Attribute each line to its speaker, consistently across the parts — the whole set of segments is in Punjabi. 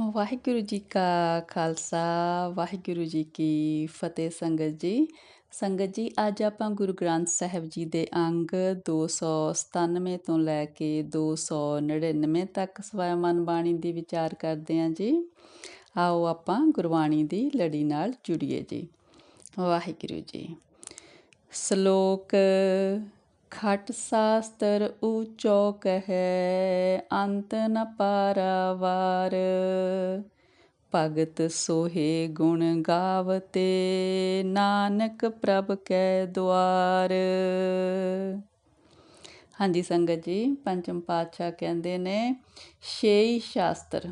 Speaker 1: ਵਾਹਿਗੁਰੂ ਜੀ ਕਾ ਖਾਲਸਾ, ਵਾਹਿਗੁਰੂ ਜੀ ਕੀ ਫਤਿਹ ਸੰਗਤ ਜੀ। ਸੰਗਤ ਜੀ, ਅੱਜ ਆਪਾਂ ਗੁਰੂ ਗ੍ਰੰਥ ਸਾਹਿਬ ਜੀ ਦੇ ਅੰਗ 297 ਤੋਂ ਲੈ ਕੇ 299 ਤੱਕ ਸਵੈਮਨ ਬਾਣੀ ਦੀ ਵਿਚਾਰ ਕਰਦੇ ਹਾਂ ਜੀ। ਆਓ ਆਪਾਂ ਗੁਰਬਾਣੀ ਦੀ ਲੜੀ ਨਾਲ ਜੁੜੀਏ ਜੀ। ਵਾਹਿਗੁਰੂ ਜੀ। ਸ਼ਲੋਕ ਖਟ ਸਾਸਤਰ ਊਚੋ ਕਹੈ, ਅੰਤ ਨ ਪਾਰਾਵਾਰ। ਭਗਤ ਸੋਹੇ ਗੁਣ ਗਾਵਤੇ, ਨਾਨਕ ਪ੍ਰਭ ਕੈ ਦੁਆਰ। ਹਾਂਜੀ ਸੰਗਤ ਜੀ, ਪੰਚਮ ਪਾਤਸ਼ਾਹ ਕਹਿੰਦੇ ਨੇ ਛੇ ਸ਼ਾਸਤਰ,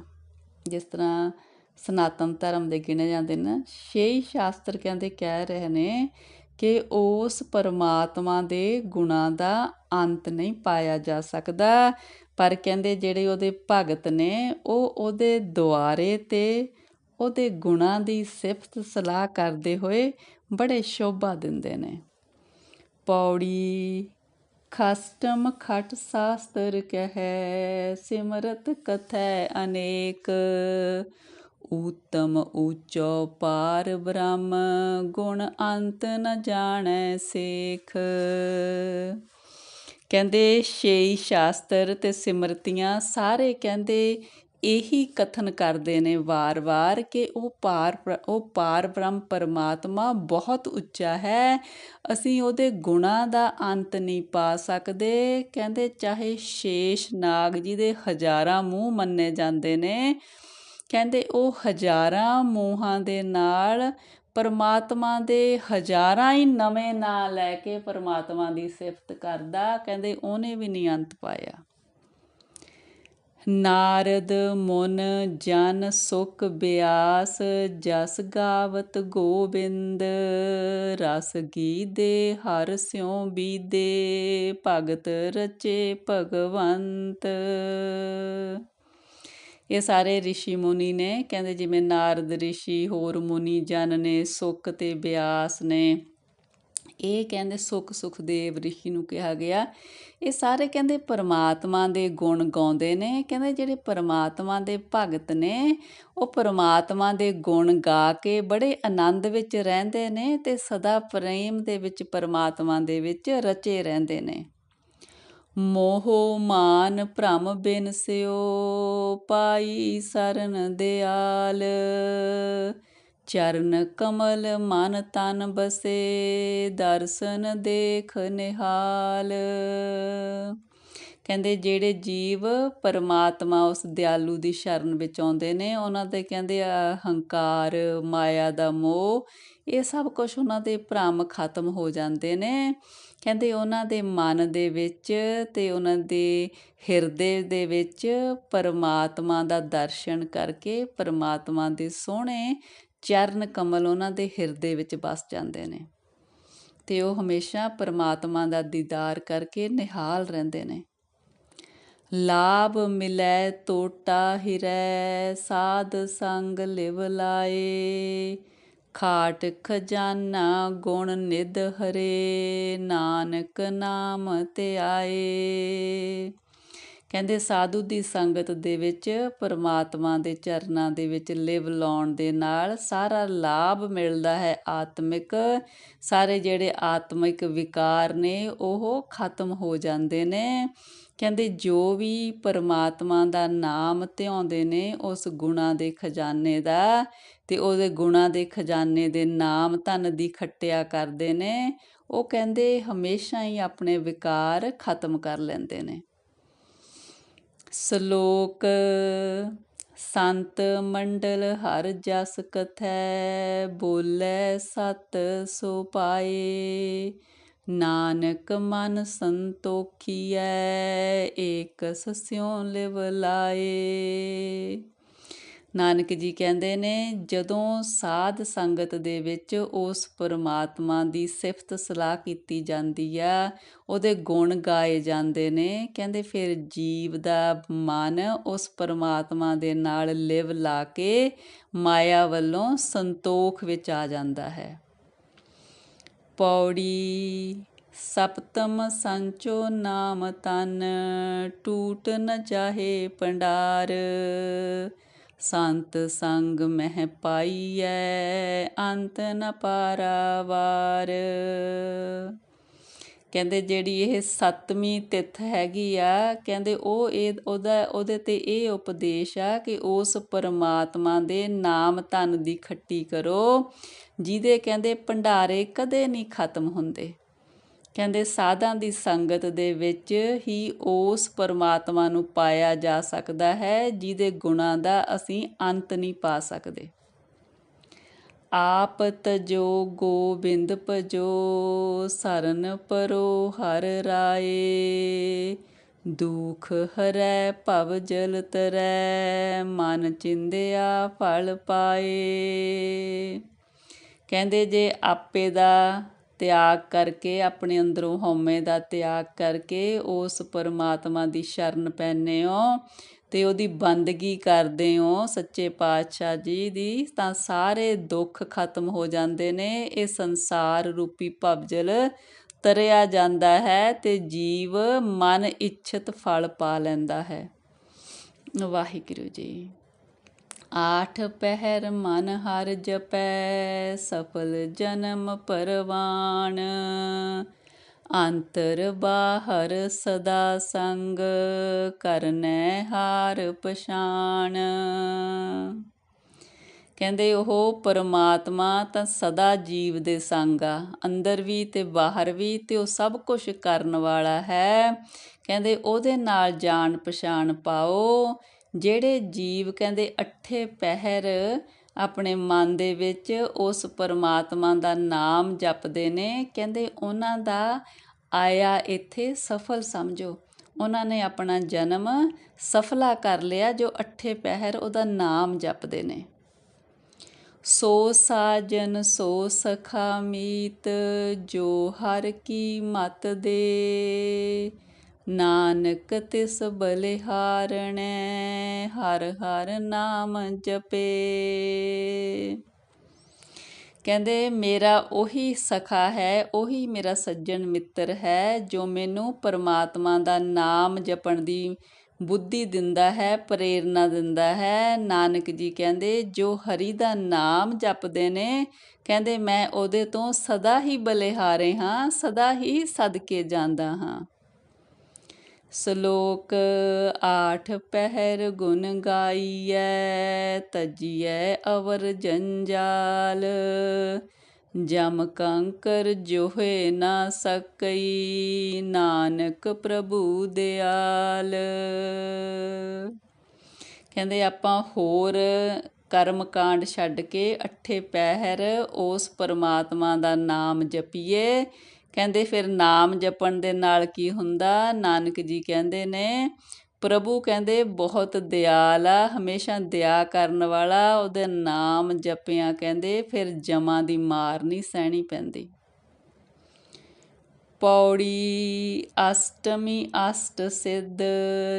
Speaker 1: ਜਿਸ ਤਰ੍ਹਾਂ ਸਨਾਤਨ ਧਰਮ ਦੇ ਗਿਣੇ ਜਾਂਦੇ ਨੇ ਛੇ ਸ਼ਾਸਤਰ ਕਹਿੰਦੇ ਕਹਿ ਰਹੇ ਨੇ ਕਿ ਉਸ ਪਰਮਾਤਮਾ ਦੇ ਗੁਣਾਂ ਦਾ ਅੰਤ ਨਹੀਂ ਪਾਇਆ ਜਾ ਸਕਦਾ। ਪਰ ਕਹਿੰਦੇ ਜਿਹੜੇ ਉਹਦੇ ਭਗਤ ਨੇ, ਉਹ ਉਹਦੇ ਦੁਆਰੇ ਤੇ ਉਹਦੇ ਗੁਣਾਂ ਦੀ ਸਿਫਤ ਸਲਾਹ ਕਰਦੇ ਹੋਏ ਬੜੇ ਸ਼ੋਭਾ ਦਿੰਦੇ ਨੇ। ਪੌੜੀ ਖਸਟਮ ਖਟ ਸਾਸਤਰ ਕਹੈ, ਸਿਮਰਤ ਕਥੈ ਅਨੇਕ। ਊਤਮ ਊਚੋ ਪਾਰ ਬ੍ਰਹਮ, ਗੁਣ ਅੰਤ ਨ ਜਾਣੈ ਸੇਖ। ਕਹਿੰਦੇ ਛੇ ਸ਼ਾਸਤਰ ਤੇ ਸਿਮਰਤੀਆਂ ਸਾਰੇ ਕਹਿੰਦੇ ਇਹੀ ਕਥਨ ਕਰਦੇ ਨੇ ਵਾਰ-ਵਾਰ ਕਿ ਉਹ ਪਾਰ ਉਹ ਪਾਰ ਬ੍ਰਹਮ ਪਰਮਾਤਮਾ ਬਹੁਤ ਉੱਚਾ ਹੈ। ਅਸੀਂ ਉਹਦੇ ਗੁਣਾਂ ਦਾ ਅੰਤ ਨਹੀਂ ਪਾ ਸਕਦੇ। ਕਹਿੰਦੇ, ਚਾਹੇ ਸ਼ੇਸ਼ ਨਾਗ ਜੀ ਦੇ ਹਜ਼ਾਰਾਂ ਮੂੰਹ ਮੰਨੇ ਜਾਂਦੇ ਨੇ ਕਹਿੰਦੇ ਉਹ ਹਜ਼ਾਰਾਂ ਮੂੰਹਾਂ ਦੇ ਨਾਲ ਪਰਮਾਤਮਾ ਦੇ ਹਜ਼ਾਰਾਂ ਹੀ ਨਵੇਂ ਨਾਂ ਲੈ ਕੇ ਪਰਮਾਤਮਾ ਦੀ ਸਿਫਤ ਕਰਦਾ, ਕਹਿੰਦੇ ਉਹਨੇ ਵੀ ਨਹੀਂ ਅੰਤ ਪਾਇਆ। ਨਾਰਦ ਮੁਨ ਜਨ ਸੁਖ ਬਿਆਸ, ਜਸ ਗਾਵਤ ਗੋਬਿੰਦ, ਰਸ ਗੀਦੇ ਹਰ ਸਿਉ ਬੀਦੇ, ਭਗਤ ਰਚੇ ਭਗਵੰਤ। ਇਹ ਸਾਰੇ ਰਿਸ਼ੀ ਮੁਨੀ ਨੇ, ਕਹਿੰਦੇ ਜਿਵੇਂ ਨਾਰਦ ਰਿਸ਼ੀ, ਹੋਰ ਮੁਨੀ ਜਨ ਨੇ ਸੁੱਕ ਤੇ ਬਿਆਸ ਨੇ। ਇਹ ਕਹਿੰਦੇ ਸੁਖ ਸੁਖਦੇਵ ਰਿਸ਼ੀ ਨੂੰ ਕਿਹਾ ਗਿਆ। ਇਹ ਸਾਰੇ ਕਹਿੰਦੇ ਪਰਮਾਤਮਾ ਦੇ ਗੁਣ ਗਾਉਂਦੇ ਨੇ। ਕਹਿੰਦੇ ਜਿਹੜੇ ਪਰਮਾਤਮਾ ਦੇ ਭਗਤ ਨੇ, ਉਹ ਪਰਮਾਤਮਾ ਦੇ ਗੁਣ ਗਾ ਕੇ ਬੜੇ ਆਨੰਦ ਵਿੱਚ ਰਹਿੰਦੇ ਨੇ ਤੇ ਸਦਾ ਪ੍ਰੇਮ ਦੇ ਵਿੱਚ, ਪਰਮਾਤਮਾ ਦੇ ਵਿੱਚ ਰਚੇ ਰਹਿੰਦੇ ਨੇ। ਮੋਹ ਮਾਨ ਭ੍ਰਮ ਬਿਨ ਸਿਓ, ਪਾਈ ਸਰਨ ਦਿਆਲ। ਚਰਨ ਕਮਲ ਮਨ ਤਨ ਬਸੇ, ਦਰਸ਼ਨ ਦੇਖ ਨਿਹਾਲ। ਕਹਿੰਦੇ ਜਿਹੜੇ ਜੀਵ ਪਰਮਾਤਮਾ ਉਸ ਦਿਆਲੂ ਦੀ ਸ਼ਰਨ ਵਿੱਚ ਆਉਂਦੇ ਨੇ, ਉਹਨਾਂ ਦੇ ਕਹਿੰਦੇ ਹੰਕਾਰ, ਮਾਇਆ ਦਾ ਮੋਹ, ਇਹ ਸਭ ਕੁਝ ਉਹਨਾਂ ਦੇ ਭ੍ਰਮ ਖਤਮ ਹੋ ਜਾਂਦੇ ਨੇ। ਕਹਿੰਦੇ ਉਹਨਾਂ ਦੇ ਮਨ ਦੇ ਵਿੱਚ ਤੇ ਉਹਨਾਂ ਦੇ ਹਿਰਦੇ ਦੇ ਵਿੱਚ ਪਰਮਾਤਮਾ ਦਾ ਦਰਸ਼ਨ ਕਰਕੇ ਪਰਮਾਤਮਾ ਦੇ ਸੋਹਣੇ ਚਰਨ ਕਮਲ ਉਹਨਾਂ ਦੇ ਹਿਰਦੇ ਵਿੱਚ ਵਸ ਜਾਂਦੇ ਨੇ। ਤੇ ਉਹ ਹਮੇਸ਼ਾ ਪਰਮਾਤਮਾ ਦਾ ਦੀਦਾਰ ਕਰਕੇ ਨਿਹਾਲ ਰਹਿੰਦੇ ਨੇ। ਲਾਭ ਮਿਲੈ ਟੋਟਾ ਹਿਰੈ, ਸਾਧ ਸੰਗ ਲਿਵ ਲਾਏ। ਖਾਟ ਖਜ਼ਾਨਾ ਗੁਣ ਨਿਧ ਹਰੇ, ਨਾਨਕ ਨਾਮ ਤੇ ਆਏ। ਕਹਿੰਦੇ ਸਾਧੂ ਦੀ ਸੰਗਤ ਦੇ ਵਿੱਚ, ਪਰਮਾਤਮਾ ਦੇ ਚਰਨਾਂ ਦੇ ਵਿੱਚ ਲਿਵ ਲਾਉਣ ਦੇ ਨਾਲ ਸਾਰਾ ਲਾਭ ਮਿਲਦਾ ਹੈ ਆਤਮਿਕ। ਸਾਰੇ ਜਿਹੜੇ ਆਤਮਿਕ ਵਿਕਾਰ ਨੇ, ਉਹ ਖਤਮ ਹੋ ਜਾਂਦੇ ਨੇ। ਕਹਿੰਦੇ ਜੋ ਵੀ ਪਰਮਾਤਮਾ ਦਾ ਨਾਮ ਧਿਆਉਂਦੇ ਨੇ ਉਸ ਗੁਣਾ ਦੇ ਖਜ਼ਾਨੇ ਦਾ ਤੇ ਉਹਦੇ ਗੁਣਾ ਦੇ ਖਜ਼ਾਨੇ ਦੇ ਨਾਮ ਧਨ ਦੀ ਖੱਟਿਆ ਕਰਦੇ ਨੇ, ਉਹ ਕਹਿੰਦੇ ਹਮੇਸ਼ਾ ਹੀ ਆਪਣੇ ਵਿਕਾਰ ਖਤਮ ਕਰ ਲੈਂਦੇ ਨੇ। ਸ਼ਲੋਕ, ਸੰਤ ਮੰਡਲ ਹਰ ਜਸ ਕਥੈ, ਬੋਲੇ ਸਤ ਸੋ ਪਾਏ। ਨਾਨਕ ਮਨ ਸੰਤੋਖੀਐ, ਏਕ ਸਸਿਉ ਲਿਵ ਲਾਏ। ਨਾਨਕ ਜੀ ਕਹਿੰਦੇ ਨੇ, ਜਦੋਂ ਸਾਧ ਸੰਗਤ ਦੇ ਵਿੱਚ ਉਸ ਪਰਮਾਤਮਾ ਦੀ ਸਿਫਤ ਸਲਾਹ ਕੀਤੀ ਜਾਂਦੀ ਆ, ਉਹਦੇ ਗੁਣ ਗਾਏ ਜਾਂਦੇ ਨੇ। ਕਹਿੰਦੇ ਫਿਰ ਜੀਵ ਦਾ ਮਨ ਉਸ ਪਰਮਾਤਮਾ ਦੇ ਨਾਲ ਲਿਵ ਲਾ ਕੇ ਮਾਇਆ ਵੱਲੋਂ ਸੰਤੋਖ ਵਿੱਚ ਆ ਜਾਂਦਾ ਹੈ। ਪੌੜੀ ਸਪਤਮ ਸੰਚੋ ਨਾਮ ਤਨ, ਟੂਟ ਨ ਚਾਹੇ ਪੰਡਾਰ ਸੰਤ ਸੰਗ ਮਹਿ ਪਾਈਐ, ਅੰਤ ਨ ਪਾਰਾਵਾਰ। ਕਹਿੰਦੇ ਜਿਹੜੀ ਇਹ ਸੱਤਵੀਂ ਤਿੱਥ ਹੈਗੀ ਆ, ਕਹਿੰਦੇ ਉਹ ਇਹ ਉਹਦਾ, ਉਹਦੇ ਤੇ ਇਹ ਉਪਦੇਸ਼ ਆ ਕਿ ਉਸ ਪਰਮਾਤਮਾ ਦੇ ਨਾਮ ਧਨ ਦੀ ਖੱਟੀ ਕਰੋ, ਜਿਹਦੇ ਕਹਿੰਦੇ ਭੰਡਾਰੇ ਕਦੇ ਨਹੀਂ ਖਤਮ ਹੁੰਦੇ। ਕਹਿੰਦੇ ਸਾਧਾਂ ਦੀ ਸੰਗਤ ਦੇ ਵਿੱਚ ਹੀ ਉਸ ਪਰਮਾਤਮਾ ਨੂੰ ਪਾਇਆ ਜਾ ਸਕਦਾ ਹੈ, ਜਿਹਦੇ ਗੁਣਾਂ ਦਾ ਅਸੀਂ ਅੰਤ ਨਹੀਂ ਪਾ ਸਕਦੇ। ਆਪ ਤਜੋ ਗੋਬਿੰਦ ਭਜੋ, ਸਰਨ ਪਰੋ ਹਰ ਰਾਏ। ਦੁਖ ਹਰੈ ਭਵ ਜਲ ਤਰੈ, ਮਨ ਚਿੰਦਿਆ ਫਲ ਪਾਏ। ਕਹਿੰਦੇ ਜੇ ਆਪੇ ਦਾ ਤਿਆਗ ਕਰਕੇ, ਆਪਣੇ ਅੰਦਰੋਂ ਹਉਮੈ ਦਾ ਤਿਆਗ ਕਰਕੇ, ਉਸ ਪਰਮਾਤਮਾ ਦੀ ਸ਼ਰਨ ਪੈਨੇ ਹੋ ਅਤੇ ਉਹਦੀ ਬੰਦਗੀ ਕਰਦੇ ਹੋ ਸੱਚੇ ਪਾਤਸ਼ਾਹ ਜੀ ਦੀ, ਤਾਂ ਸਾਰੇ ਦੁੱਖ ਖਤਮ ਹੋ ਜਾਂਦੇ ਨੇ। ਇਹ ਸੰਸਾਰ ਰੂਪੀ ਭਵਜਲ ਤਰਿਆ ਜਾਂਦਾ ਹੈ ਤੇ ਜੀਵ ਮਨ ਇੱਛਤ ਫਲ ਪਾ ਲੈਂਦਾ ਹੈ। ਵਾਹਿਗੁਰੂ ਜੀ। ਆਠ ਪਹਿਰ ਮਨ ਹਰ ਜਪੈ, ਸਫਲ ਜਨਮ ਪਰਵਾਨ। ਅੰਤਰ ਬਾਹਰ ਸਦਾ ਸੰਗ ਕਰਨੈ ਹਾਰ ਪਛਾਣ। ਕਹਿੰਦੇ ਉਹ ਪਰਮਾਤਮਾ ਤਾਂ ਸਦਾ ਜੀਵ ਦੇ ਸੰਗ ਆ। ਅੰਦਰ ਵੀ ਤੇ ਬਾਹਰ ਵੀ ਤੇ ਉਹ ਸਭ ਕੁਝ ਕਰਨ ਵਾਲਾ ਹੈ। ਕਹਿੰਦੇ ਉਹਦੇ ਨਾਲ ਜਾਣ ਪਛਾਣ ਪਾਓ। ਜਿਹੜੇ ਜੀਵ ਕਹਿੰਦੇ ਅੱਠੇ ਪਹਿਰ ਆਪਣੇ ਮਨ ਦੇ ਵਿੱਚ ਉਸ ਪਰਮਾਤਮਾ ਦਾ ਨਾਮ ਜਪਦੇ ਨੇ। ਕਹਿੰਦੇ ਉਹਨਾਂ ਦਾ ਆਇਆ ਇੱਥੇ ਸਫਲ ਸਮਝੋ। ਉਹਨਾਂ ਨੇ ਆਪਣਾ ਜਨਮ ਸਫਲਾ ਕਰ ਲਿਆ ਜੋ ਅੱਠੇ ਪਹਿਰ ਉਹਦਾ ਨਾਮ ਜਪਦੇ ਨੇ। ਸੋ ਸਾਜਨ, ਸੋ ਸਖਾ ਮੀਤ, ਜੋ ਹਰ ਕੀ ਮਤ ਦੇ। ਨਾਨਕ ਤਿਸ ਬਲਿਹਾਰਣੈ ਹਰ ਹਰ ਨਾਮ ਜਪੇ। ਕਹਿੰਦੇ, ਮੇਰਾ ਉਹੀ ਸਖਾ ਹੈ, ਉਹੀ ਮੇਰਾ ਸੱਜਣ ਮਿੱਤਰ ਹੈ, ਜੋ ਮੈਨੂੰ ਪਰਮਾਤਮਾ ਦਾ ਨਾਮ ਜਪਣ ਦੀ ਬੁੱਧੀ ਦਿੰਦਾ ਹੈ ਪ੍ਰੇਰਣਾ ਦਿੰਦਾ ਹੈ। ਨਾਨਕ ਜੀ ਕਹਿੰਦੇ, ਜੋ ਹਰੀ ਦਾ ਨਾਮ ਜਪਦੇ ਨੇ, ਕਹਿੰਦੇ, ਮੈਂ ਉਹਦੇ ਤੋਂ ਸਦਾ ਹੀ ਬਲਿਹਾਰੇ ਹਾਂ, ਸਦਾ ਹੀ ਸਦਕੇ ਜਾਂਦਾ ਹਾਂ। ਸ਼ਲੋਕ ਆਠ ਪਹਿਰ ਗੁਣ ਗਾਈਐ, ਤਜੀਐ ਅਵਰ ਜੰਜਾਲ। ਜਮ ਕੰਕਰ ਜੋਹੇ ਨਾ ਸਕਈ, ਨਾਨਕ ਪ੍ਰਭੂ ਦਿਆਲ। ਕਹਿੰਦੇ ਆਪਾਂ ਹੋਰ ਕਰਮ ਕਾਂਡ ਛੱਡ ਕੇ ਅੱਠੇ ਪਹਿਰ ਉਸ ਪਰਮਾਤਮਾ ਦਾ ਨਾਮ ਜਪੀਏ ਕਹਿੰਦੇ ਫਿਰ ਨਾਮ ਜਪਣ ਦੇ ਨਾਲ ਕੀ ਹੁੰਦਾ? ਨਾਨਕ ਜੀ ਕਹਿੰਦੇ ਨੇ, ਪ੍ਰਭੂ ਕਹਿੰਦੇ ਬਹੁਤ ਦਿਆਲ ਆ, ਹਮੇਸ਼ਾ ਦਇਆ ਕਰਨ ਵਾਲਾ, ਉਹਦੇ ਨਾਮ ਜਪਿਆ ਕਹਿੰਦੇ, ਫਿਰ ਜਮਾਂ ਦੀ ਮਾਰ ਨਹੀਂ ਸਹਿਣੀ ਪੈਂਦੀ। ਪੌੜੀ ਅਸ਼ਟਮੀ ਅਸ਼ਟ ਸਿੱਧ,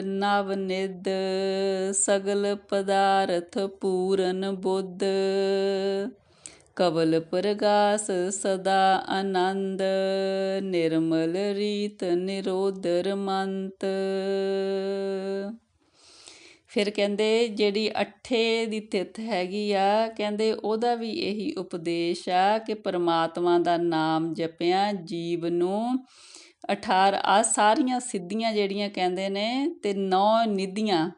Speaker 1: ਨਵ ਨਿਦ ਸਗਲ ਪਦਾਰਥ ਪੂਰਨ ਬੁੱਧ। ਕਵਲ ਪ੍ਰਗਾਸ ਸਦਾ ਆਨੰਦ, ਨਿਰਮਲ ਰੀਤ ਨਿਰੋਧਰ ਮੰਤ। ਫਿਰ ਕਹਿੰਦੇ, ਜਿਹੜੀ ਅਠੇ ਦੀ ਤਿੱਥ ਹੈਗੀ ਆ, ਕਹਿੰਦੇ ਉਹਦਾ ਵੀ ਇਹੀ ਉਪਦੇਸ਼ ਆ ਕਿ ਪਰਮਾਤਮਾ ਦਾ ਨਾਮ ਜਪਿਆ, ਜੀਵ ਨੂੰ 18 ਆ ਸਾਰੀਆਂ ਸਿੱਧੀਆਂ ਜਿਹੜੀਆਂ ਕਹਿੰਦੇ ਨੇ ਤੇ ਨੌ ਨਿਧੀਆਂ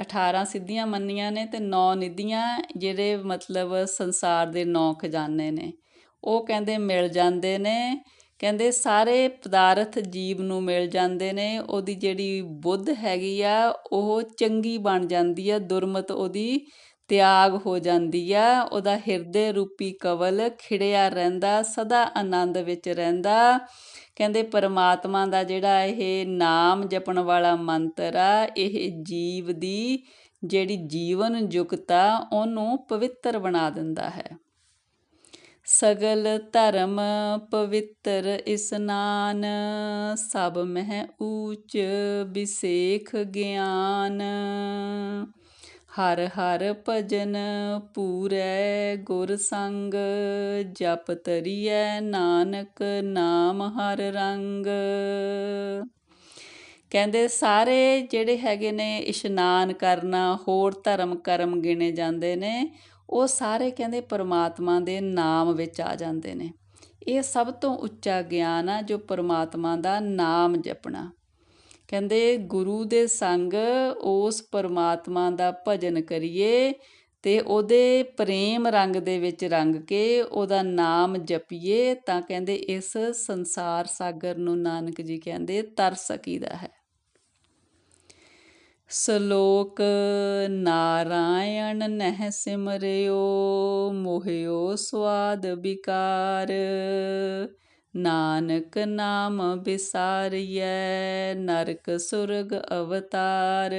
Speaker 1: 18 ਸਿੱਧੀਆਂ ਮੰਨੀਆਂ ਨੇ ਤੇ 9 ਨਿਧੀਆਂ, ਜਿਹੜੇ ਮਤਲਬ ਸੰਸਾਰ ਦੇ 9 ਖਜ਼ਾਨੇ ਨੇ। ਉਹ ਕਹਿੰਦੇ ਮਿਲ ਜਾਂਦੇ ਨੇ। ਕਹਿੰਦੇ ਸਾਰੇ ਪਦਾਰਥ ਜੀਵ ਨੂੰ ਮਿਲ ਜਾਂਦੇ ਨੇ। ਉਹਦੀ ਜਿਹੜੀ ਬੁੱਧ ਹੈਗੀ ਆ, ਉਹ ਚੰਗੀ ਬਣ ਜਾਂਦੀ ਆ, ਦੁਰਮਤ ਉਹਦੀ ਤਿਆਗ ਹੋ ਜਾਂਦੀ ਆ, ਉਹਦਾ ਹਿਰਦੇ ਰੂਪੀ ਕਵਲ ਖਿੜਿਆ ਰਹਿੰਦਾ, ਸਦਾ ਆਨੰਦ ਵਿੱਚ ਰਹਿੰਦਾ। ਕਹਿੰਦੇ ਪਰਮਾਤਮਾ ਦਾ ਜਿਹੜਾ ਇਹ ਨਾਮ ਜਪਣ ਵਾਲਾ ਮੰਤਰ ਆ, ਇਹ ਜੀਵ ਦੀ ਜਿਹੜੀ ਜੀਵਨ ਜੁਗਤਾ ਉਹਨੂੰ ਪਵਿੱਤਰ ਬਣਾ ਦਿੰਦਾ ਹੈ। ਸਗਲ ਧਰਮ ਪਵਿੱਤਰ ਇਸਨਾਨ ਸਭ ਮਹਿ ਊਚ ਵਿਸੇਖ ਗਿਆਨ। ਹਰ ਹਰ ਭਜਨ ਪੂਰੈ ਗੁਰ ਸੰਗ, ਜਪ ਤਰੀਐ ਨਾਨਕ ਨਾਮ ਹਰ ਰੰਗ। ਕਹਿੰਦੇ ਸਾਰੇ ਜਿਹੜੇ ਹੈਗੇ ਨੇ ਇਸ਼ਨਾਨ ਕਰਨਾ, ਹੋਰ ਧਰਮ ਕਰਮ ਗਿਣੇ ਜਾਂਦੇ ਨੇ, ਉਹ ਸਾਰੇ ਕਹਿੰਦੇ ਪਰਮਾਤਮਾ ਦੇ ਨਾਮ ਵਿੱਚ ਆ ਜਾਂਦੇ ਨੇ। ਇਹ ਸਭ ਤੋਂ ਉੱਚਾ ਗਿਆਨ ਆ ਜੋ ਪਰਮਾਤਮਾ ਦਾ ਨਾਮ ਜਪਣਾ। ਕਹਿੰਦੇ ਗੁਰੂ ਦੇ ਸੰਗ ਉਸ ਪਰਮਾਤਮਾ ਦਾ ਭਜਨ ਕਰੀਏ ਅਤੇ ਉਹਦੇ ਪ੍ਰੇਮ ਰੰਗ ਦੇ ਵਿੱਚ ਰੰਗ ਕੇ ਉਹਦਾ ਨਾਮ ਜਪੀਏ, ਤਾਂ ਕਹਿੰਦੇ ਇਸ ਸੰਸਾਰ ਸਾਗਰ ਨੂੰ ਨਾਨਕ ਜੀ ਕਹਿੰਦੇ ਤਰ ਸਕੀਦਾ ਹੈ। ਸ਼ਲੋਕ, ਨਾਰਾਇਣ ਨਹਿ ਸਿਮਰਿਓ, ਮੋਹਿਓ ਸਵਾਦ ਵਿਕਾਰ। ਨਾਨਕ ਨਾਮ ਵਿਸਾਰਿਐ ਨਰਕ ਸੁਰਗ ਅਵਤਾਰ।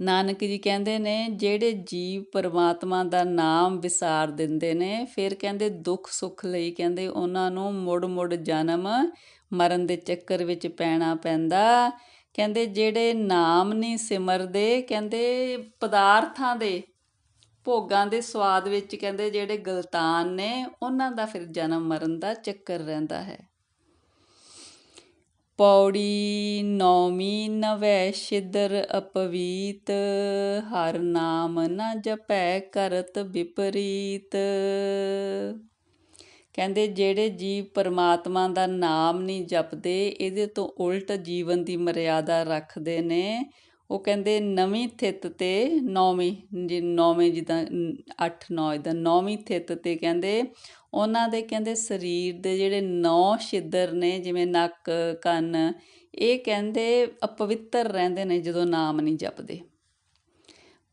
Speaker 1: ਨਾਨਕ ਜੀ ਕਹਿੰਦੇ ਨੇ, ਜਿਹੜੇ ਜੀਵ ਪਰਮਾਤਮਾ ਦਾ ਨਾਮ ਵਿਸਾਰ ਦਿੰਦੇ ਨੇ, ਫਿਰ ਕਹਿੰਦੇ ਦੁੱਖ ਸੁੱਖ ਲਈ ਕਹਿੰਦੇ ਉਹਨਾਂ ਨੂੰ ਮੁੜ ਮੁੜ ਜਨਮ ਮਰਨ ਦੇ ਚੱਕਰ ਵਿੱਚ ਪੈਣਾ ਪੈਂਦਾ। ਕਹਿੰਦੇ ਜਿਹੜੇ ਨਾਮ ਨਹੀਂ ਸਿਮਰਦੇ, ਕਹਿੰਦੇ ਪਦਾਰਥਾਂ ਦੇ ਭੋਗਾਂ ਦੇ ਸਵਾਦ ਵਿੱਚ ਕਹਿੰਦੇ ਜਿਹੜੇ ਗਲਤਾਨ ਨੇ, ਉਹਨਾਂ ਦਾ ਫਿਰ ਜਨਮ ਮਰਨ ਦਾ ਚੱਕਰ ਰਹਿੰਦਾ ਹੈ। ਪੌੜੀ ਨੌਮੀ ਨਵੈ ਸਿਦਰ ਅਪਵੀਤ, ਹਰ ਨਾਮ ਨ ਜਪੈ ਕਰਤ ਵਿਪਰੀਤ ਕਹਿੰਦੇ ਜਿਹੜੇ ਜੀਵ ਪਰਮਾਤਮਾ ਦਾ ਨਾਮ ਨਹੀਂ ਜਪਦੇ, ਇਹਦੇ ਤੋਂ ਉਲਟ ਜੀਵਨ ਦੀ ਮਰਿਆਦਾ ਰੱਖਦੇ ਨੇ। ਉਹ ਕਹਿੰਦੇ ਨਵੀਂ ਥਿਤ ਤੇ ਨੌਵੀਂ, ਜੇ ਨੌਵੇਂ ਜਿੱਦਾਂ 8 9 ਇਦਾਂ ਨੌਵੀਂ ਥਿਤ ਤੇ ਕਹਿੰਦੇ, ਉਹਨਾਂ ਦੇ ਕਹਿੰਦੇ ਸਰੀਰ ਦੇ ਜਿਹੜੇ ਨੌ ਛਿੱਦਰ ਨੇ, ਜਿਵੇਂ ਨੱਕ, ਕੰਨ, ਇਹ ਕਹਿੰਦੇ ਅਪਵਿੱਤਰ ਰਹਿੰਦੇ ਨੇ ਜਦੋਂ ਨਾਮ ਨਹੀਂ ਜਪਦੇ।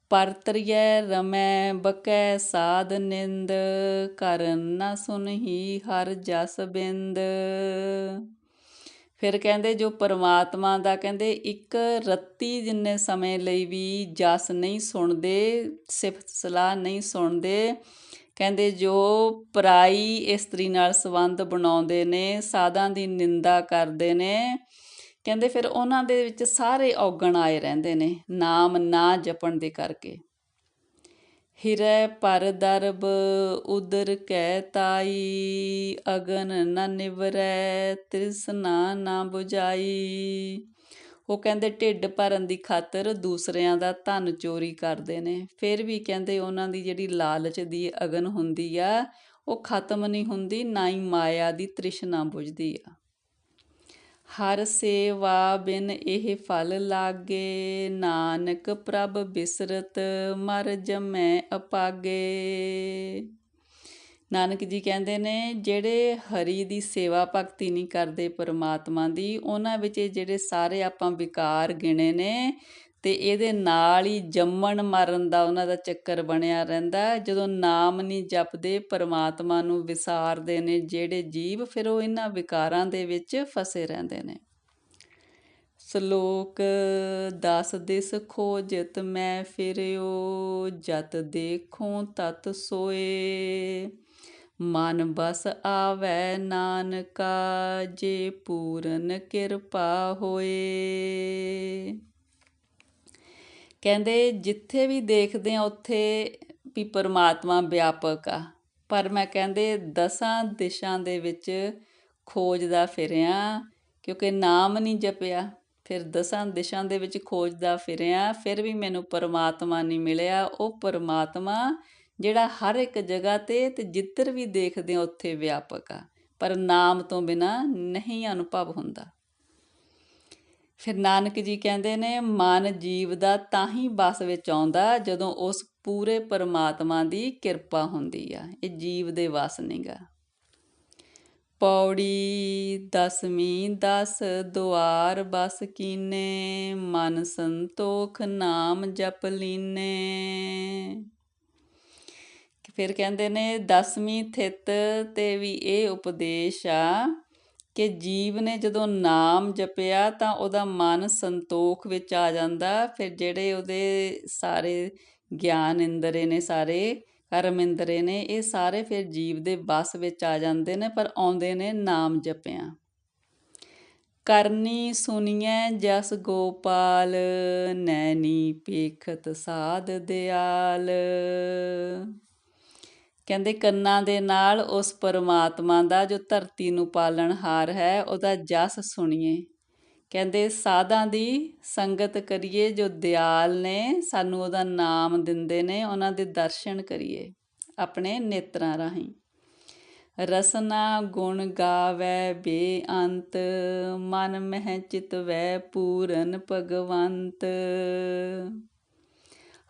Speaker 1: ਪਰਤਰੀਐ ਰਮੈ ਬਕੈ ਸਾਧ ਨਿੰਦ ਕਰਨ ਨ ਸੁਨਹੀ ਹਰ ਜਸ ਬਿੰਦ। ਫਿਰ ਕਹਿੰਦੇ ਜੋ ਪਰਮਾਤਮਾ ਦਾ, ਕਹਿੰਦੇ ਇੱਕ ਰੱਤੀ ਜਿੰਨੇ ਸਮੇਂ ਲਈ ਵੀ ਜਸ ਨਹੀਂ ਸੁਣਦੇ, ਸਿਫਤ ਸਲਾਹ ਨਹੀਂ ਸੁਣਦੇ, ਕਹਿੰਦੇ ਜੋ ਪਰਾਈ ਇਸਤਰੀ ਨਾਲ ਸੰਬੰਧ ਬਣਾਉਂਦੇ ਨੇ, ਸਾਧਾਂ ਦੀ ਨਿੰਦਾ ਕਰਦੇ ਨੇ, ਕਹਿੰਦੇ ਫਿਰ ਉਹਨਾਂ ਦੇ ਵਿੱਚ ਸਾਰੇ ਔਗਣ ਆਏ ਰਹਿੰਦੇ ਨੇ, ਨਾਮ ਨਾ ਜਪਣ ਦੇ ਕਰਕੇ। ਹਿਰੈ ਪਰ ਦਰਬ ਉਦਰ ਕੈ ਤਾਈ, ਅਗਨ ਨ ਨਿਵਰੈ ਤ੍ਰਿਸਨਾ ਨਾ 부ਜਾਈ ਉਹ ਕਹਿੰਦੇ ਢਿੱਡ ਭਰਨ ਦੀ ਖਾਤਰ ਦੂਸਰਿਆਂ ਦਾ ਧਨ ਚੋਰੀ ਕਰਦੇ ਨੇ। ਫਿਰ ਵੀ ਕਹਿੰਦੇ ਉਹਨਾਂ ਦੀ ਜਿਹੜੀ ਲਾਲਚ ਦੀ ਅਗਨ ਹੁੰਦੀ ਆ, ਉਹ ਖਤਮ ਨਹੀਂ ਹੁੰਦੀ, ਨਾ ਹੀ ਮਾਇਆ ਦੀ ਤ੍ਰਿਸ਼ਨਾ ਬੁਝਦੀ ਆ। ਹਰ ਸੇਵਾ ਬਿਨ ਇਹ ਫਲ ਲਾਗੇ, ਨਾਨਕ ਪ੍ਰਭ ਬਿਸਰਤ ਮਰ ਜਮੈ ਅਪਾਗੇ। ਨਾਨਕ ਜੀ ਕਹਿੰਦੇ ਨੇ, ਜਿਹੜੇ ਹਰੀ ਦੀ ਸੇਵਾ ਭਗਤੀ ਨਹੀਂ ਕਰਦੇ ਪਰਮਾਤਮਾ ਦੀ, ਉਹਨਾਂ ਵਿੱਚ ਜਿਹੜੇ ਸਾਰੇ ਆਪਾਂ ਵਿਕਾਰ ਗਿਣੇ ਨੇ ਤੇ ਇਹਦੇ ਨਾਲ ਹੀ ਜੰਮਣ ਮਰਨ ਦਾ ਉਹਨਾਂ ਦਾ ਚੱਕਰ ਬਣਿਆ ਰਹਿੰਦਾ ਜਦੋਂ ਨਾਮ ਨਹੀਂ ਜਪਦੇ, ਪਰਮਾਤਮਾ ਨੂੰ ਵਿਸਾਰਦੇ ਨੇ, ਜਿਹੜੇ ਜੀਵ ਫਿਰ ਉਹ ਇਹਨਾਂ ਵਿਕਾਰਾਂ ਦੇ ਵਿੱਚ ਫਸੇ ਰਹਿੰਦੇ ਨੇ। ਸ਼ਲੋਕ 10 ਦਿਸ ਖੋਜਤ, ਮੈਂ ਫਿਰਿਓ, ਜਤ ਦੇਖੋ, ਤਤ ਸੋਏ। ਮਨ ਬਸ ਆਵੈ, ਨਾਨਕਾ, ਜੇ ਪੂਰਨ ਕਿਰਪਾ ਹੋਏ। ਕਹਿੰਦੇ ਜਿੱਥੇ ਵੀ ਦੇਖਦੇ ਆ ਉੱਥੇ ਵੀ ਪਰਮਾਤਮਾ ਵਿਆਪਕ ਆ। ਪਰ ਮੈਂ ਕਹਿੰਦੇ ਦਸਾਂ ਦਿਸ਼ਾਂ ਦੇ ਵਿੱਚ ਖੋਜਦਾ ਫਿਰਿਆ, ਕਿਉਂਕਿ ਨਾਮ ਨਹੀਂ ਜਪਿਆ। ਫਿਰ ਦਸਾਂ ਦਿਸ਼ਾਂ ਦੇ ਵਿੱਚ ਖੋਜਦਾ ਫਿਰਿਆ, ਫਿਰ ਵੀ ਮੈਨੂੰ ਪਰਮਾਤਮਾ ਨਹੀਂ ਮਿਲਿਆ। ਉਹ ਪਰਮਾਤਮਾ ਜਿਹੜਾ ਹਰ ਇੱਕ ਜਗ੍ਹਾ ਤੇ ਤੇ ਜਿੱਧਰ ਵੀ ਦੇਖਦੇ ਆ ਉੱਥੇ ਵਿਆਪਕ ਆ। ਪਰ ਨਾਮ ਤੋਂ ਬਿਨਾ ਨਹੀਂ ਅਨੁਭਵ ਹੁੰਦਾ। ਫਿਰ ਨਾਨਕ ਜੀ ਕਹਿੰਦੇ ਨੇ, ਮਨ ਜੀਵ ਦਾ ਤਾਂ ਹੀ ਬਸ ਵਿੱਚ ਆਉਂਦਾ ਜਦੋਂ ਉਸ ਪੂਰੇ ਪਰਮਾਤਮਾ ਦੀ ਕਿਰਪਾ ਹੁੰਦੀ ਆ। ਇਹ ਜੀਵ ਦੇ ਵਸ ਨਹੀਂਗਾ ਪੌੜੀ ਦਸਵੀਂ ਦਸ ਦੁਆਰ ਬਸ ਕੀਨੇ, ਮਨ ਸੰਤੋਖ ਨਾਮ ਜਪ ਲੀਨੇ। ਫਿਰ ਕਹਿੰਦੇ ਨੇ, ਦਸਵੀਂ ਥਿਤ ਤੇ ਵੀ ਇਹ ਉਪਦੇਸ਼ ਆ ਕਿ ਜੀਵ ਨੇ ਜਦੋਂ ਨਾਮ ਜਪਿਆ ਤਾਂ ਉਹਦਾ ਮਨ ਸੰਤੋਖ ਵਿੱਚ ਆ ਜਾਂਦਾ। ਫਿਰ ਜਿਹੜੇ ਉਹਦੇ ਸਾਰੇ ਗਿਆਨ ਇੰਦਰੇ ਨੇ, ਸਾਰੇ ਕਰਮ ਇੰਦਰੇ ਨੇ, ਇਹ ਸਾਰੇ ਫਿਰ ਜੀਵ ਦੇ ਬਸ ਵਿੱਚ ਆ ਜਾਂਦੇ ਨੇ, ਪਰ ਆਉਂਦੇ ਨੇ ਨਾਮ ਜਪਿਆ। ਕਰਨੀ ਸੁਣੀਐ ਜਸ ਗੋਪਾਲ, ਨੈਣੀ ਪੇਖਤ ਸਾਧ ਦਿਆਲ। ਕਹਿੰਦੇ ਕੰਨਾਂ ਦੇ ਨਾਲ ਉਸ ਪਰਮਾਤਮਾ ਦਾ ਜੋ ਧਰਤੀ ਨੂੰ ਪਾਲਣਹਾਰ ਹੈ, ਉਹਦਾ ਜਸ ਸੁਣੀਏ। ਕਹਿੰਦੇ ਸਾਧਾਂ ਦੀ ਸੰਗਤ ਕਰੀਏ, ਜੋ ਦਿਆਲ ਨੇ ਸਾਨੂੰ ਉਹਦਾ ਨਾਮ ਦਿੰਦੇ ਨੇ, ਉਹਨਾਂ ਦੇ ਦਰਸ਼ਨ ਕਰੀਏ ਆਪਣੇ ਨੇਤਰਾਂ ਰਾਹੀਂ। ਰਸਨਾ ਗੁਣ ਗਾਵੇ ਬੇਅੰਤ, ਮਨ ਮਹਿ ਚਿਤਵੈ ਪੂਰਨ ਭਗਵੰਤ।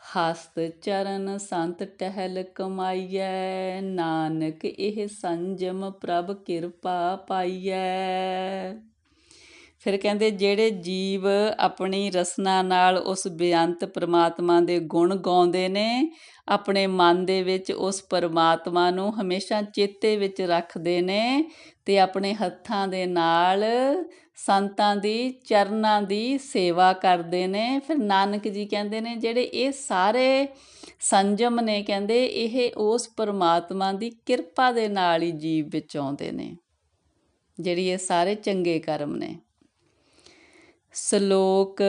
Speaker 1: ਹਸਤ ਚਰਨ ਸੰਤ ਟਹਿਲ ਕਮਾਈਐ ਨਾਨਕ ਇਹ ਸੰਜਮ ਪ੍ਰਭ ਕਿਰਪਾ ਪਾਈਐ। ਫਿਰ ਕਹਿੰਦੇ ਜਿਹੜੇ ਜੀਵ ਆਪਣੀ ਰਸਨਾ ਨਾਲ ਉਸ ਬੇਅੰਤ ਪ੍ਰਮਾਤਮਾ ਦੇ ਗੁਣ ਗਾਉਂਦੇ ਨੇ, ਆਪਣੇ ਮਨ ਦੇ ਵਿੱਚ ਉਸ ਪਰਮਾਤਮਾ ਨੂੰ ਹਮੇਸ਼ਾ ਚੇਤੇ ਵਿੱਚ ਰੱਖਦੇ ਨੇ ਤੇ ਆਪਣੇ ਹੱਥਾਂ ਦੇ ਨਾਲ ਸੰਤਾਂ ਦੀ, ਚਰਨਾਂ ਦੀ ਸੇਵਾ ਕਰਦੇ ਨੇ। ਫਿਰ ਨਾਨਕ ਜੀ ਕਹਿੰਦੇ ਨੇ, ਜਿਹੜੇ ਇਹ ਸਾਰੇ ਸੰਜਮ ਨੇ ਕਹਿੰਦੇ, ਇਹ ਉਸ ਪਰਮਾਤਮਾ ਦੀ ਕਿਰਪਾ ਦੇ ਨਾਲ ਹੀ ਜੀਵ ਵਿੱਚ ਆਉਂਦੇ ਨੇ, ਜਿਹੜੀ ਇਹ ਸਾਰੇ ਚੰਗੇ ਕਰਮ ਨੇ। ਸ਼ਲੋਕ,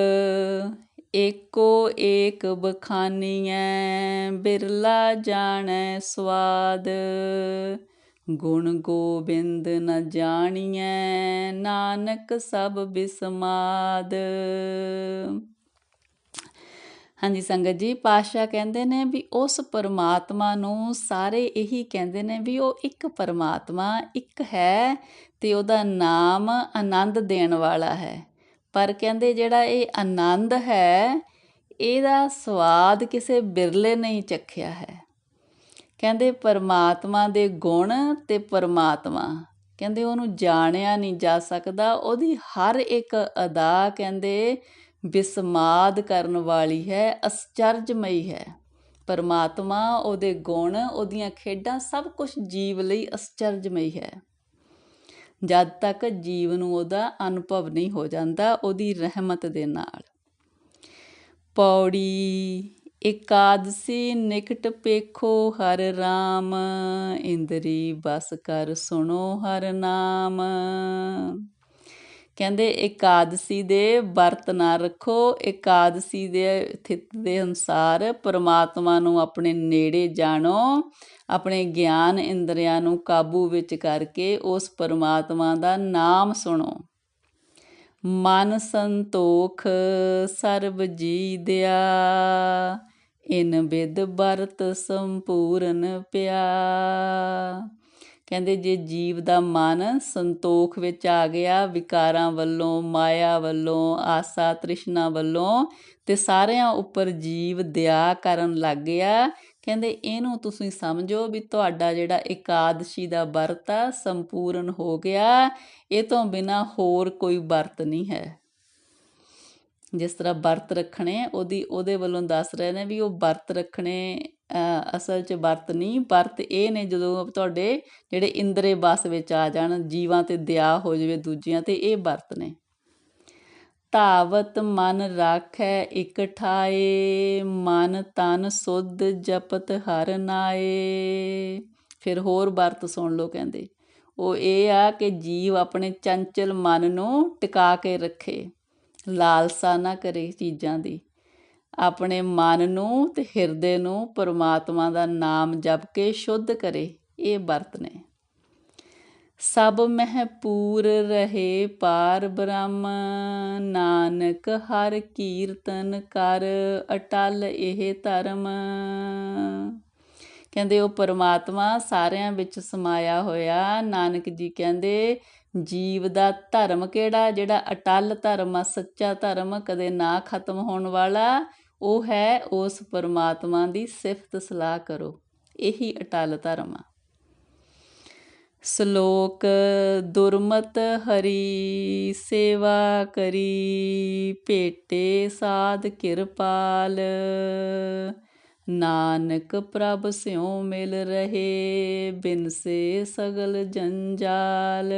Speaker 1: ਏਕੋ ਏਕ ਬਖਾਨੀਐ, ਬਿਰਲਾ ਜਾਣੈ ਸਵਾਦ। ਗੁਣ ਗੋਬਿੰਦ ਨ ਜਾਣੀਐ, ਨਾਨਕ ਸਭ ਬਿਸਮਾਦ। ਹਾਂਜੀ ਸੰਗਤ ਜੀ ਪਾਸ਼ਾ ਕਹਿੰਦੇ ਨੇ ਵੀ ਉਸ ਪਰਮਾਤਮਾ ਨੂੰ ਸਾਰੇ ਇਹੀ ਕਹਿੰਦੇ ਨੇ ਵੀ ਉਹ ਇੱਕ ਪਰਮਾਤਮਾ, ਇੱਕ ਹੈ ਤੇ ਉਹਦਾ ਨਾਮ ਆਨੰਦ ਦੇਣ ਵਾਲਾ ਹੈ। ਪਰ ਕਹਿੰਦੇ ਜਿਹੜਾ ਇਹ ਆਨੰਦ ਹੈ, ਇਹਦਾ ਸਵਾਦ ਕਿਸੇ ਬਿਰਲੇ ਨਹੀਂ ਚੱਖਿਆ ਹੈ। ਕਹਿੰਦੇ ਪਰਮਾਤਮਾ ਦੇ ਗੁਣ ਤੇ ਪਰਮਾਤਮਾ। ਕਹਿੰਦੇ ਉਹਨੂੰ ਜਾਣਿਆ ਨਹੀਂ ਜਾ ਸਕਦਾ, ਉਹਦੀ ਹਰ ਇੱਕ ਅਦਾ ਕਹਿੰਦੇ ਬਿਸਮਾਦ ਕਰਨ ਵਾਲੀ ਹੈ, ਅਸਚਰਜਮਈ ਹੈ। ਪਰਮਾਤਮਾ ਉਹਦੇ ਗੁਣ, ਉਹਦੀਆਂ ਖੇਡਾਂ ਸਭ ਕੁਝ ਜੀਵ ਲਈ ਅਸਚਰਜਮਈ ਹੈ। ਜਦ ਤੱਕ ਜੀਵ ਨੂੰ ਉਹਦਾ ਅਨੁਭਵ ਨਹੀਂ ਹੋ ਜਾਂਦਾ, ਉਹਦੀ ਰਹਿਮਤ ਦੇ ਨਾਲ। ਪੌੜੀ, ਇਕਾਦਸੀ, ਨਿਕਟ ਪੇਖੋ ਹਰ ਰਾਮ, ਇੰਦਰੀ ਬਸ ਕਰ ਸੁਣੋ ਹਰ ਨਾਮ। ਕਹਿੰਦੇ ਇਕਾਦਸੀ ਦੇ ਵਰਤ ਨਾ ਰੱਖੋ। ਇਕਾਦਸੀ ਦੇ ਥਿਤ ਦੇ ਅਨਸਾਰ ਪਰਮਾਤਮਾ ਨੂੰ ਆਪਣੇ ਨੇੜੇ ਜਾਣੋ। ਆਪਣੇ ਗਿਆਨ ਇੰਦਰੀਆਂ ਨੂੰ ਕਾਬੂ ਵਿੱਚ ਕਰਕੇ ਉਸ ਪਰਮਾਤਮਾ ਦਾ ਨਾਮ ਸੁਣੋ। ਮਨ ਸੰਤੋਖ, ਸਰਬ ਜੀ ਦਿਆ। ਇਨ ਬਿਦ ਬਰਤ ਸੰਪੂਰਨ ਪਿਆ। ਕਹਿੰਦੇ ਜੇ ਜੀਵ ਦਾ ਮਨ ਸੰਤੋਖ ਵਿੱਚ ਆ ਗਿਆ, ਵਿਕਾਰਾਂ ਵੱਲੋਂ, ਮਾਇਆ ਵੱਲੋਂ, ਆਸਾ ਤ੍ਰਿਸ਼ਨਾ ਵੱਲੋਂ ਤੇ ਸਾਰਿਆਂ ਉੱਪਰ ਜੀਵ ਦਇਆ ਕਰਨ ਲੱਗ ਗਿਆ, ਕਹਿੰਦੇ ਇਹਨੂੰ ਤੁਸੀਂ ਸਮਝੋ ਵੀ ਤੁਹਾਡਾ ਜਿਹੜਾ ਇਕਾਦਸ਼ੀ ਦਾ ਵਰਤ ਆ, ਸੰਪੂਰਨ ਹੋ ਗਿਆ, ਇਹ ਤੋਂ ਬਿਨਾ ਹੋਰ ਕੋਈ ਵਰਤ ਨਹੀਂ ਹੈ। ਜਿਸ ਤਰ੍ਹਾਂ ਵਰਤ ਰੱਖਣੇ, ਉਹਦੀ, ਉਹਦੇ ਵੱਲੋਂ ਦੱਸ ਰਹੇ ਨੇ ਵੀ ਉਹ ਵਰਤ ਰੱਖਣੇ ਅਸਲ 'ਚ ਵਰਤ ਨਹੀਂ, ਵਰਤ ਇਹ ਨੇ ਜਦੋਂ ਤੁਹਾਡੇ ਜਿਹੜੇ ਇੰਦਰੇ ਬਸ ਵਿੱਚ ਆ ਜਾਣ, ਜੀਵਾਂ ਤੇ ਦਇਆ ਹੋ ਜਾਵੇ ਦੂਜਿਆਂ ਤੇ, ਇਹ ਵਰਤ ਨੇ। ਧਾਵਤ ਮਨ ਰਾਖੈ ਇਕ ਠਾਏ ਮਨ ਤਨ ਸੁਧ ਜਪਤ ਹਰ ਨਾਏ। ਫਿਰ ਹੋਰ ਵਰਤ ਸੁਣ ਲਓ ਕਹਿੰਦੇ, ਉਹ ਇਹ ਆ ਕਿ ਜੀਵ ਆਪਣੇ ਚੰਚਲ ਮਨ ਨੂੰ ਟਿਕਾ ਕੇ ਰੱਖੇ। ਲਾਲਸਾ ਨਾ ਕਰੇ ਚੀਜ਼ਾਂ ਦੀ। ਆਪਣੇ ਮਨ ਨੂੰ ਤੇ ਹਿਰਦੇ ਨੂੰ ਪਰਮਾਤਮਾ ਦਾ ਨਾਮ ਜਪ ਕੇ ਸ਼ੁੱਧ ਕਰੇ, ਇਹ ਵਰਤ ਨੇ। ਸਭ ਮਹਿ ਪੂਰ ਰਹੇ ਪਾਰ ਬ੍ਰਹਮ, ਨਾਨਕ ਹਰ ਕੀਰਤਨ ਕਰ ਅਟਲ ਇਹ ਧਰਮ। ਕਹਿੰਦੇ ਉਹ ਪਰਮਾਤਮਾ ਸਾਰਿਆਂ ਵਿੱਚ ਸਮਾਇਆ ਹੋਇਆ। ਨਾਨਕ ਜੀ ਕਹਿੰਦੇ ਜੀਵ ਦਾ ਧਰਮ ਕਿਹੜਾ? ਜਿਹੜਾ ਅਟਲ ਧਰਮ ਆ, ਸੱਚਾ ਧਰਮ ਕਦੇ ਨਾ ਖਤਮ ਹੋਣ ਵਾਲਾ, ਉਹ ਹੈ ਉਸ ਪਰਮਾਤਮਾ ਦੀ ਸਿਫਤ ਸਲਾਹ ਕਰੋ। ਇਹੀ ਅਟਲ ਧਰਮ ਆ। ਸ਼ਲੋਕ, ਦੁਰਮਤ ਹਰੀ ਸੇਵਾ ਕਰੀ, ਭੇਟੇ ਸਾਧ ਕਿਰਪਾਲ। ਨਾਨਕ ਪ੍ਰਭ ਸਿਉ ਮਿਲ ਰਹੇ, ਬਿਨ ਸੇ ਸਗਲ ਜੰਜਾਲ।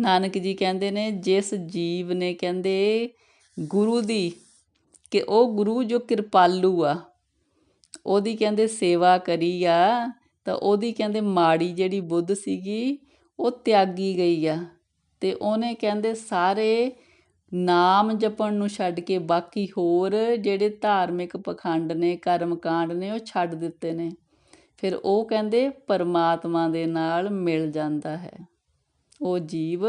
Speaker 1: ਨਾਨਕ ਜੀ ਕਹਿੰਦੇ ਨੇ, ਜਿਸ ਜੀਵ ਨੇ ਕਹਿੰਦੇ ਗੁਰੂ ਦੀ ਕਿ ਉਹ ਗੁਰੂ ਜੋ ਕਿਰਪਾਲੂ ਆ, ਉਹਦੀ ਕਹਿੰਦੇ ਸੇਵਾ ਕਰੀ ਆ, ਤਾਂ ਉਹਦੀ ਕਹਿੰਦੇ ਮਾੜੀ ਜਿਹੜੀ ਬੁੱਧ ਸੀਗੀ, ਉਹ ਤਿਆਗੀ ਗਈ ਆ। ਤੇ ਉਹਨੇ ਕਹਿੰਦੇ ਸਾਰੇ ਨਾਮ ਜਪਣ ਨੂੰ ਛੱਡ ਕੇ ਬਾਕੀ ਹੋਰ ਜਿਹੜੇ ਧਾਰਮਿਕ ਪਖੰਡ ਨੇ ਕਰਮ ਕਾਂਡ ਨੇ, ਉਹ ਛੱਡ ਦਿੱਤੇ ਨੇ। ਫਿਰ ਉਹ ਕਹਿੰਦੇ ਪਰਮਾਤਮਾ ਦੇ ਨਾਲ ਮਿਲ ਜਾਂਦਾ ਹੈ। ਉਹ ਜੀਵ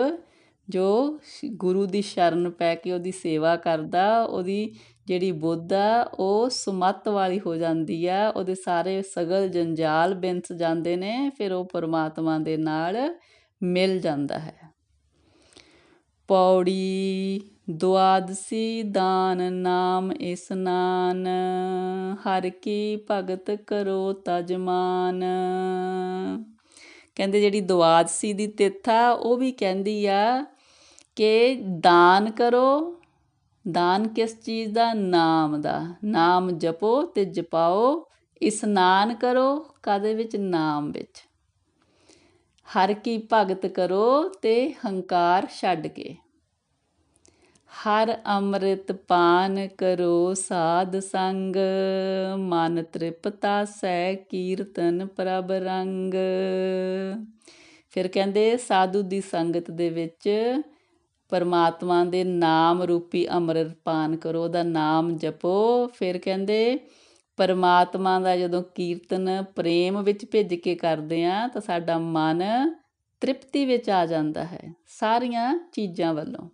Speaker 1: ਜੋ ਗੁਰੂ ਦੀ ਸ਼ਰਨ ਪੈ ਕੇ ਉਹਦੀ ਸੇਵਾ ਕਰਦਾ, ਉਹਦੀ ਜਿਹੜੀ ਬੁੱਧ ਆ, ਉਹ ਸੁਮੱਤ ਵਾਲੀ ਹੋ ਜਾਂਦੀ ਆ। ਉਹਦੇ ਸਾਰੇ ਸਗਲ ਜੰਜਾਲ ਬਿੰਸ ਜਾਂਦੇ ਨੇ, ਫਿਰ ਉਹ ਪਰਮਾਤਮਾ ਦੇ ਨਾਲ ਮਿਲ ਜਾਂਦਾ ਹੈ। ਪੌੜੀ, ਦੁਆਦਸੀ ਦਾਨ ਨਾਮ ਇਸਨਾਨ ਹਰ ਕੀ ਭਗਤ ਕਰੋ ਤਜਮਾਨ ਕਹਿੰਦੇ ਜਿਹੜੀ ਦੁਆਦਸੀ ਦੀ ਤਿਥ ਆ, ਉਹ ਵੀ ਕਹਿੰਦੀ ਆ ਕਿ ਦਾਨ ਕਰੋ। ਦਾਨ ਕਿਸ ਚੀਜ਼ ਦਾ? ਨਾਮ ਦਾ। ਨਾਮ ਜਪੋ ਤੇ ਜਪਾਓ। ਇਸਨਾਨ ਕਰੋ ਕਾਦੇ ਵਿੱਚ? ਨਾਮ ਵਿੱਚ। ਹਰ ਕੀ ਭਗਤ ਕਰੋ ਤੇ ਹੰਕਾਰ ਛੱਡ ਕੇ। ਹਰ ਅੰਮ੍ਰਿਤ ਪਾਨ ਕਰੋ ਸਾਧ ਸੰਗ, ਮਨ ਤ੍ਰਿਪਤਾ ਸੈ ਕੀਰਤਨ ਪ੍ਰਭ ਰੰਗ। ਫਿਰ ਕਹਿੰਦੇ ਸਾਧੂ ਦੀ ਸੰਗਤ ਦੇ ਵਿੱਚ ਪਰਮਾਤਮਾ ਦੇ ਨਾਮ ਰੂਪੀ ਅੰਮ੍ਰਿਤ ਪਾਨ ਕਰੋ, ਉਹਦਾ ਨਾਮ ਜਪੋ। ਫਿਰ ਕਹਿੰਦੇ ਪਰਮਾਤਮਾ ਦਾ ਜਦੋਂ ਕੀਰਤਨ ਪ੍ਰੇਮ ਵਿੱਚ ਭਿੱਜ ਕੇ ਕਰਦੇ ਹਾਂ ਤਾਂ ਸਾਡਾ ਮਨ ਤ੍ਰਿਪਤੀ ਵਿੱਚ ਆ ਜਾਂਦਾ ਹੈ, ਸਾਰੀਆਂ ਚੀਜ਼ਾਂ ਵੱਲੋਂ।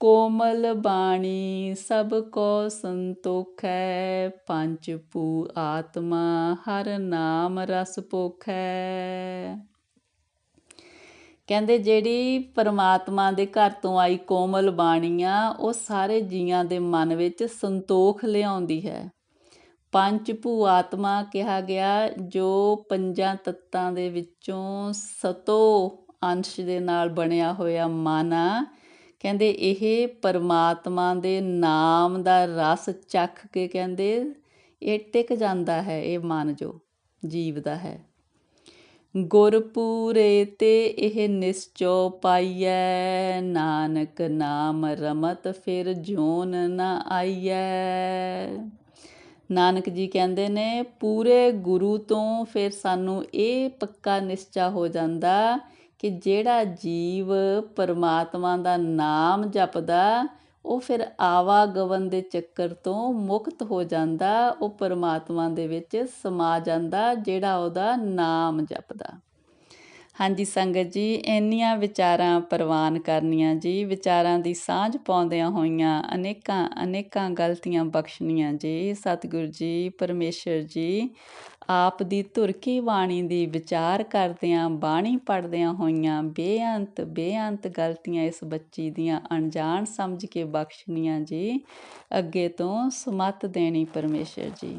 Speaker 1: ਕੋਮਲ ਬਾਣੀ, ਸਭ ਕੋ ਸੰਤੋਖੈ, ਪੰਜ ਪੂ ਆਤਮਾ, ਹਰ ਨਾਮ ਰਸ ਪੋਖੈ। ਕਹਿੰਦੇ ਜਿਹੜੀ ਪਰਮਾਤਮਾ ਦੇ ਘਰ ਤੋਂ ਆਈ ਕੋਮਲ ਬਾਣੀ ਆ, ਉਹ ਸਾਰੇ ਜੀਆਂ ਦੇ ਮਨ ਵਿੱਚ ਸੰਤੋਖ ਲਿਆਉਂਦੀ ਹੈ। ਪੰਚ ਭੂ ਆਤਮਾ ਕਿਹਾ ਗਿਆ, ਜੋ ਪੰਜਾਂ ਤੱਤਾਂ ਦੇ ਵਿੱਚੋਂ ਸਤੋ ਅੰਸ਼ ਦੇ ਨਾਲ ਬਣਿਆ ਹੋਇਆ ਮਨ। ਆ ਕਹਿੰਦੇ ਇਹ ਪਰਮਾਤਮਾ ਦੇ ਨਾਮ ਦਾ ਰਸ ਚੱਖ ਕੇ ਕਹਿੰਦੇ ਇਹ ਟਿਕ ਜਾਂਦਾ ਹੈ, ਇਹ ਮਨ ਜੋ ਜੀਵ ਦਾ ਹੈ। ਗੁਰਪੂਰੇ ਤੇ ਇਹ ਨਿਸਚੋ ਪਾਈਐ, ਨਾਨਕ ਨਾਮ ਰਮਤ ਫਿਰ ਜੋਨ ਨਾ ਆਈਐ। ਨਾਨਕ ਜੀ ਕਹਿੰਦੇ ਨੇ, ਪੂਰੇ ਗੁਰੂ ਤੋਂ ਫਿਰ ਸਾਨੂੰ ਇਹ ਪੱਕਾ ਨਿਸ਼ਚਾ ਹੋ ਜਾਂਦਾ ਕਿ ਜਿਹੜਾ ਜੀਵ ਪਰਮਾਤਮਾ ਦਾ ਨਾਮ ਜਪਦਾ, ਉਹ ਫਿਰ ਆਵਾਗਵਨ ਦੇ ਚੱਕਰ ਤੋਂ ਮੁਕਤ ਹੋ ਜਾਂਦਾ, ਉਹ ਪਰਮਾਤਮਾ ਦੇ ਵਿੱਚ ਸਮਾ ਜਾਂਦਾ ਜਿਹੜਾ ਉਹਦਾ ਨਾਮ ਜਪਦਾ। ਹਾਂਜੀ ਸੰਗਤ ਜੀ, ਇੰਨੀਆਂ ਵਿਚਾਰਾਂ ਪ੍ਰਵਾਨ ਕਰਨੀਆਂ ਜੀ, ਵਿਚਾਰਾਂ ਦੀ ਸਾਂਝ ਪਾਉਂਦਿਆਂ ਹੋਈਆਂ ਅਨੇਕਾਂ ਅਨੇਕਾਂ ਗਲਤੀਆਂ ਬਖਸ਼ਣੀਆਂ ਜੀ, ਸਤਿਗੁਰੂ ਜੀ, ਪਰਮੇਸ਼ਰ ਜੀ। ਆਪ ਦੀ ਧੁਰਕੀ ਬਾਣੀ ਦੀ ਵਿਚਾਰ ਕਰਦਿਆਂ, ਬਾਣੀ ਪੜਦਿਆਂ ਹੋਈਆਂ ਬੇਅੰਤ ਬੇਅੰਤ ਗਲਤੀਆਂ ਇਸ ਬੱਚੀ ਦੀਆਂ ਅਣਜਾਣ ਸਮਝ ਕੇ ਬਖਸ਼ਣੀਆਂ ਜੀ। ਅੱਗੇ ਤੋਂ ਸਮਤ ਦੇਣੀ ਪਰਮੇਸ਼ਰ ਜੀ।